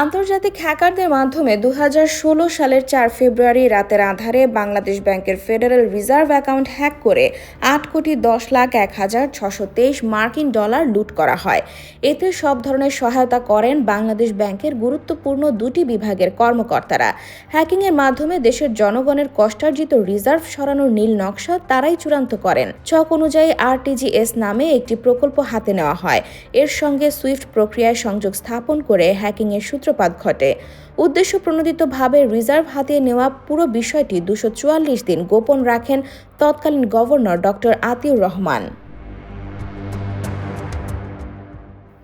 আন্তর্জাতিক হ্যাকারদের মাধ্যমে দু হাজার ষোলো সালের চার ফেব্রুয়ারি রাতের আধারে বাংলাদেশ ব্যাংকের ফেডারেল রিজার্ভ অ্যাকাউন্ট হ্যাক করে আট কোটি দশ লাখ এক হাজার ছশো তেইশ মার্কিন ডলার লুট করা হয়। এতে সব ধরনের সহায়তা করেন বাংলাদেশ ব্যাংকের গুরুত্বপূর্ণ দুটি বিভাগের কর্মকর্তারা। হ্যাকিংয়ের মাধ্যমে দেশের জনগণের কষ্টার্জিত রিজার্ভ সরানোর নীল নকশা তারাই চূড়ান্ত করেন। ছক অনুযায়ী আরটিজিএস নামে একটি প্রকল্প হাতে নেওয়া হয়। এর সঙ্গে সুইফট প্রক্রিয়ায় সংযোগ স্থাপন করে হ্যাকিংয়ের সূত্রপাত ঘটে। উদ্দেশ্য প্রণোদিতভাবে রিজার্ভ হাতিয়ে নেওয়া পুরো বিষয়টি দুশো দিন গোপন রাখেন তৎকালীন গভর্নর ডক্টর আতিউর রহমান।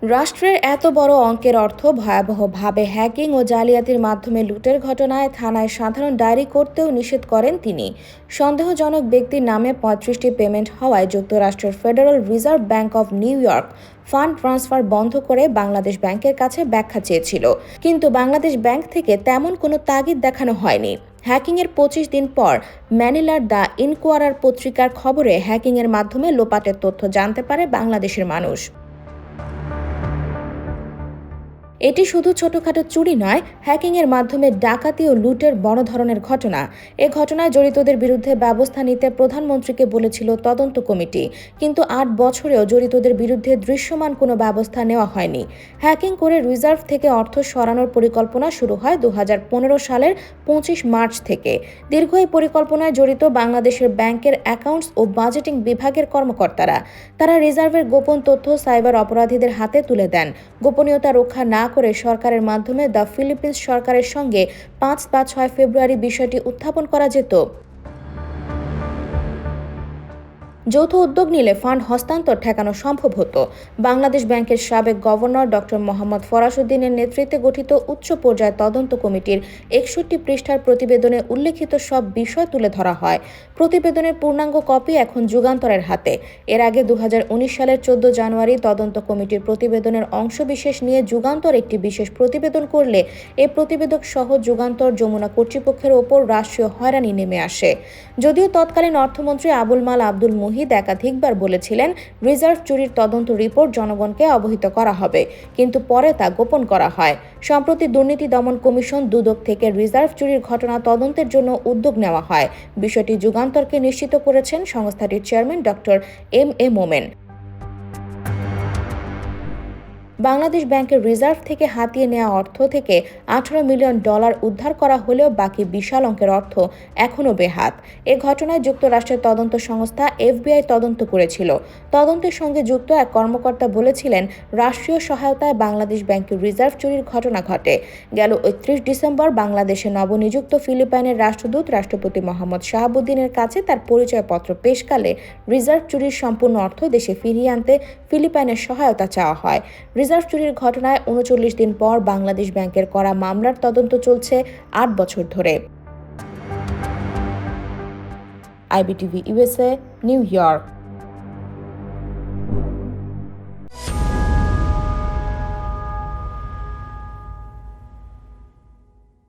রাষ্ট্রের এত বড় অঙ্কের অর্থ ভয়াবহভাবে হ্যাকিং ও জালিয়াতির মাধ্যমে লুটের ঘটনায় থানায় সাধারণ ডায়েরি করতেও নিষেধ করেন তিনি। সন্দেহজনক ব্যক্তির নামে পঁয়ত্রিশটি পেমেন্ট হওয়ায় যুক্তরাষ্ট্রের Federal Reserve Bank of New York fund transfer বন্ধ করে বাংলাদেশ ব্যাংকের কাছে ব্যাখ্যা চেয়েছিল। কিন্তু বাংলাদেশ ব্যাংক থেকে তেমন কোনো তাগিদ দেখানো হয়নি। হ্যাকিংয়ের পঁচিশ দিন পর ম্যানিলার দ্য ইনকোয়ারার পত্রিকার খবরে হ্যাকিংয়ের মাধ্যমে লোপাটের তথ্য জানতে পারে বাংলাদেশের মানুষ। এটি শুধু ছোটখাটো চুরি নয়, হ্যাকিংয়ের মাধ্যমে ডাকাতি ও লুটের বড় ধরনের ঘটনা। এ ঘটনায় জড়িতদের বিরুদ্ধে ব্যবস্থা নিতে প্রধানমন্ত্রীকে বলেছিল তদন্ত কমিটি, কিন্তু আট বছরেও জড়িতদের বিরুদ্ধে দৃশ্যমান কোনো ব্যবস্থা নেওয়া হয়নি। হ্যাকিং করে রিজার্ভ থেকে অর্থ সরানোর পরিকল্পনা শুরু হয় দু হাজার পনেরো সালের পঁচিশ মার্চ থেকে। দীর্ঘ এই পরিকল্পনায় জড়িত বাংলাদেশের ব্যাংকের অ্যাকাউন্টস ও বাজেটিং বিভাগের কর্মকর্তারা, তারা রিজার্ভের গোপন তথ্য সাইবার অপরাধীদের হাতে তুলে দেন। গোপনীয়তা রক্ষা না করে সরকারের মাধ্যমে দ্য ফিলিপিন্স সরকারের সঙ্গে পাঁচ বা ছয় ফেব্রুয়ারি বিষয়টি উত্থাপন করা যেত। যৌথ উদ্যোগ নিলে ফান্ড হস্তান্তর ঠেকানো সম্ভব হতো। বাংলাদেশ ব্যাংকের সাবেক গভর্নর ডক্টর মোহাম্মদ ফরাসুদ্দিনের নেতৃত্বে গঠিত উচ্চ পর্যায় তদন্ত কমিটির একষট্টি পৃষ্ঠার প্রতিবেদনে উল্লেখিত সব বিষয় তুলে ধরা হয়। প্রতিবেদনের পূর্ণাঙ্গ কপি এখন যুগান্তরের হাতে। এর আগে দুহাজার উনিশ সালের চোদ্দ জানুয়ারি তদন্ত কমিটির প্রতিবেদনের অংশবিশেষ নিয়ে যুগান্তর একটি বিশেষ প্রতিবেদন করলে এ প্রতিবেদক সহ যুগান্তর যমুনা কর্তৃপক্ষের ওপর রাষ্ট্রীয় হয়রানি নেমে আসে। যদিও তৎকালীন অর্থমন্ত্রী আবুল মাল আব্দুল মুহিদ একাধিকবার বলেছিলেন, রিজার্ভ চুরির তদন্ত রিপোর্ট জনগণকে অবহিত করা হবে, কিন্তু পরে তা গোপন করা হয়। সম্প্রতি দুর্নীতি দমন কমিশন দুদক থেকে রিজার্ভ চুরির ঘটনা তদন্তের জন্য উদ্যোগ নেওয়া হয়। বিষয়টি যুগান্তরকে নিশ্চিত করেছেন সংস্থাটির chairman doctor M A Momen. Bangladesh ব্যাংকের রিজার্ভ থেকে হাতিয়ে নেওয়া অর্থ থেকে আঠারো মিলিয়ন ডলার উদ্ধার করা হলেও বাকি বিশাল অঙ্কের অর্থ এখনও বেহাত। এ ঘটনায় যুক্তরাষ্ট্রের তদন্ত সংস্থা এফবিআই তদন্ত করেছিল। তদন্তের সঙ্গে যুক্ত এক কর্মকর্তা বলেছিলেন, রাষ্ট্রীয় সহায়তায় বাংলাদেশ ব্যাংকের রিজার্ভ চুরির ঘটনা ঘটে। গেল একত্রিশ ডিসেম্বর বাংলাদেশে নবনিযুক্ত ফিলিপাইনের রাষ্ট্রদূত রাষ্ট্রপতি মোহাম্মদ শাহাবুদ্দিনের কাছে তার পরিচয়পত্র পেশকালে রিজার্ভ চুরির সম্পূর্ণ অর্থ দেশে ফিরিয়ে আনতে ফিলিপাইনের সহায়তা চাওয়া হয়। রিজার্ভ চুরির ঘটনায় উনচল্লিশ দিন পর বাংলাদেশ ব্যাংকের করা মামলার তদন্ত চলছে আট বছর ধরে। IBTV USA New York.